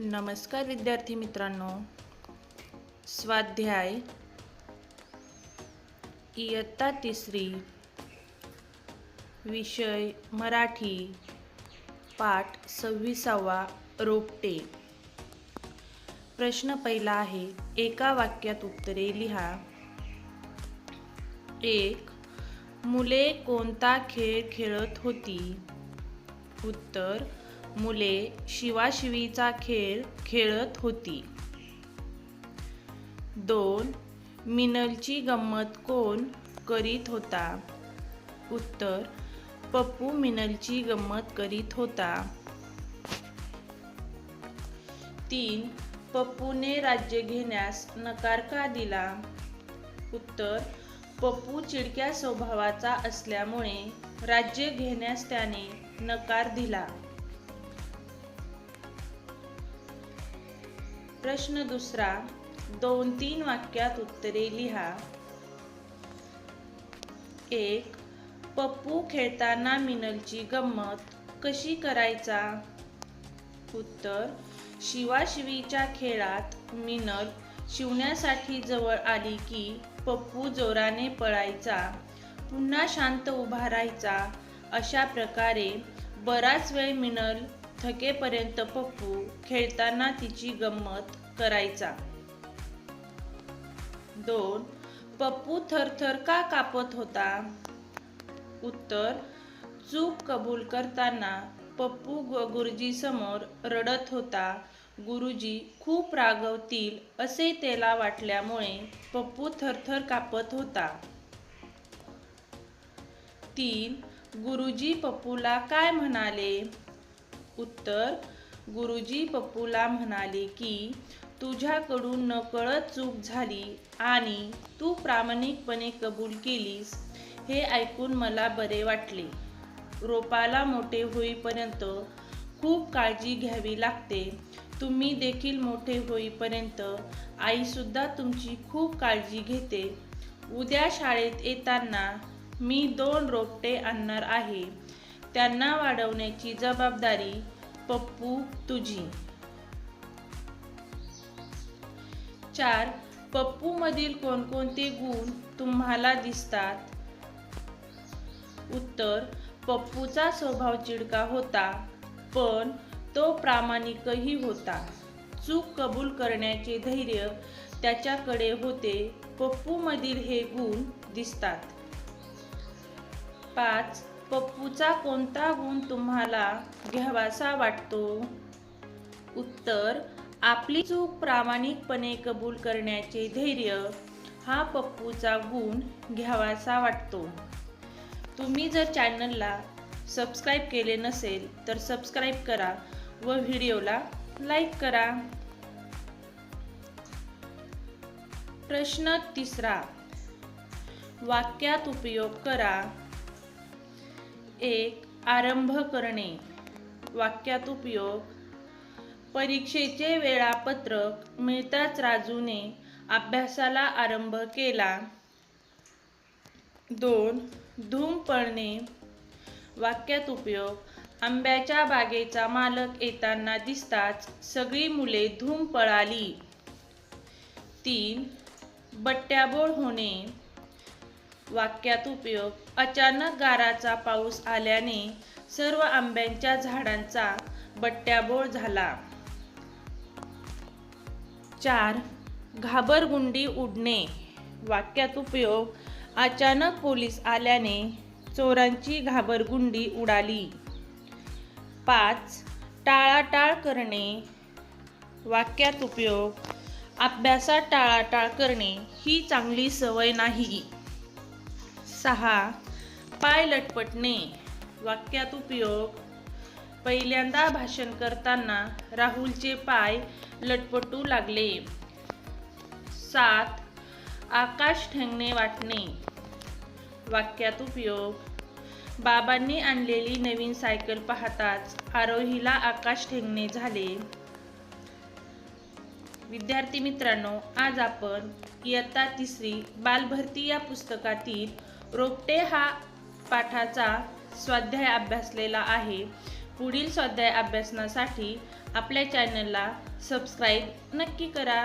नमस्कार विद्यार्थी मित्रांनो. स्वाध्याय. इयत्ता तिसरी. विषय मराठी. पाठ सव्वीसावा रोपटे. प्रश्न पहिला आहे एका वाक्यात उत्तरे लिहा. एक मुले कोणता खेळ खेळत होती? उत्तर मुले शिवाशिवीचा खेळ खेळत होती. दोन मिनलची गंमत कोण करीत होता? उत्तर पप्पू मिनलची गंमत करीत होता. तीन पप्पूने राज्य घेण्यास नकार का दिला? उत्तर पप्पू चिडक्या स्वभावाचा असल्यामुळे राज्य घेण्यास त्याने नकार दिला. प्रश्न दुसरा दोन तीन वाक्यात उत्तरे लिहा. एक पप्पू खेळताना मिनलची गंमत कशी करायचा? उत्तर शिवाशिवीच्या खेळात मिनल शिवण्यासाठी जवळ आली की पप्पू जोराने पळायचा पुन्हा शांत उभा राहायचा. अशा प्रकारे बराच वेळ मिनल थकेपर्यंत पप्पू खेळताना तिची गंमत करायचा. दोन पप्पू थरथर का कापत होता? उत्तर चूक कबूल करताना पप्पू गुरुजी समोर रडत होता. गुरुजी खूप रागवतील असे त्याला वाटल्यामुळे पप्पू थरथर कापत होता. तीन गुरुजी पप्पूला काय म्हणाले? उत्तर गुरुजी पप्पूला म्हणाले की तुझ्याकडून नकळत चूक झाली आणि तू प्रामाणिकपणे कबूल केलीस हे ऐकून मला बरे वाटले. रोपाला मोठे होईपर्यंत खूप काळजी घ्यावी लागते. तुम्ही देखील मोठे होईपर्यंत आईसुद्धा तुमची खूप काळजी घेते. उद्या शाळेत येताना मी दोन रोपटे आणणार आहे. त्यांना वाढवण्याची जबाबदारी पप्पू तुझी. चार पप्पू मधील कोणकोणते गुण तुम्हाला दिसतात? उत्तर पप्पूचा स्वभाव चिडका होता पण तो प्रामाणिकही होता. चूक कबूल करण्याचे धैर्य त्याच्याकडे होते पप्पू मधील हे गुण दिसतात. पाच पप्पूचा कोणता गुण तुम्हाला घ्यावासा वाटतो? उत्तर आपली चूक प्रामाणिकपणे कबूल करण्याचे धैर्य हा पप्पूचा गुण घ्यावासा वाटतो. तुम्ही जर चॅनलला सबस्क्राईब केले नसेल तर सबस्क्राईब करा व व्हिडिओला लाईक करा. प्रश्न तिसरा. वाक्यात उपयोग करा. एक आरंभ करणे. वाक्यात उपयोग परीक्षेचे वेळापत्रक मिळताच राजूने अभ्यासाला आरंभ केला. दोन. धूम पळणे वाक्यात उपयोग आंब्याच्या बागेचा मालक येताना दिसताच सगळी मुले धूम पळाली. तीन. बट्ट्याबोळ होणे. वाक्यात उपयोग. अचानक गाराचा पाऊस आल्याने सर्व आंब्यांच्या झाडांचा बट्ट्याबोळ झाला. चार घाबरगुंडी उडणे. वाक्यात उपयोग. अचानक पोलीस आल्याने चोरांची घाबरगुंडी उडाली. पाच टाळाटाळ करणे. वाक्यात उपयोग. अभ्यासात टाळाटाळ करणे ही चांगली सवय नाही. सहा. पाय लटपटणे. वाक्यात उपयोग. पहिल्यांदा भाषण करताना राहुलचे पाय लटपटू लागले. सात. आकाश ठेंगणे वाटणे. वाक्यात उपयोग. बाबांनी आणलेली नवीन सायकल पाहताच आरोहीला आकाश ठेंगणे झाले. विद्यार्थी मित्रांनो आज आपण इयत्ता तिसरी बालभरती या पुस्तकातील रोपटे हा पाठाचा स्वाध्याय अभ्यासलेला आहे. पुढील स्वाध्याय अभ्यासनासाठी आपल्या चॅनलला सबस्क्राईब नक्की करा.